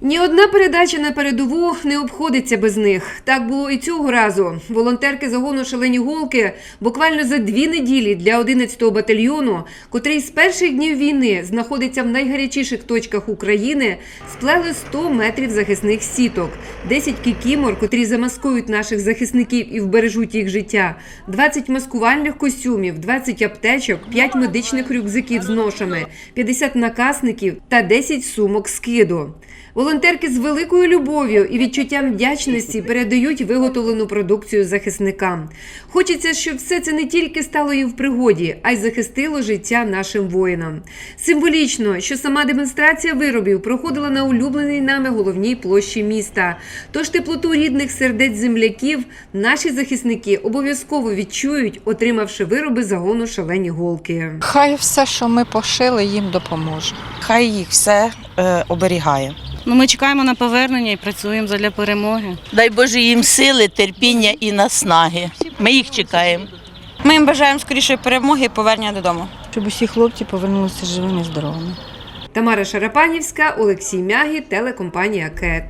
Ні одна передача на передову не обходиться без них. Так було і цього разу. Волонтерки загону шалені голки буквально за дві неділі для 11-го батальйону, котрий з перших днів війни знаходиться в найгарячіших точках України, сплели 100 метрів захисних сіток, 10 кікімор, котрі замаскують наших захисників і вбережуть їх життя, 20 маскувальних костюмів, 20 аптечок, 5 медичних рюкзаків з ношами, 50 накасників та 10 сумок скиду. Волонтерки з великою любов'ю і відчуттям вдячності передають виготовлену продукцію захисникам. Хочеться, щоб все це не тільки стало їм в пригоді, а й захистило життя нашим воїнам. Символічно, що сама демонстрація виробів проходила на улюбленій нами головній площі міста. Тож теплоту рідних сердець земляків наші захисники обов'язково відчують, отримавши вироби загону шалені голки. Хай все, що ми пошили, їм допоможе. Хай їх все е, оберігає. Ми чекаємо на повернення і працюємо задля перемоги. Дай Боже їм сили, терпіння і наснаги. Ми їх чекаємо. Ми їм бажаємо скорішої перемоги і повернення додому. щоб усі хлопці повернулися живими і здоровими. Тамара Шарапанівська, Олексій Мягі, телекомпанія КЕТ.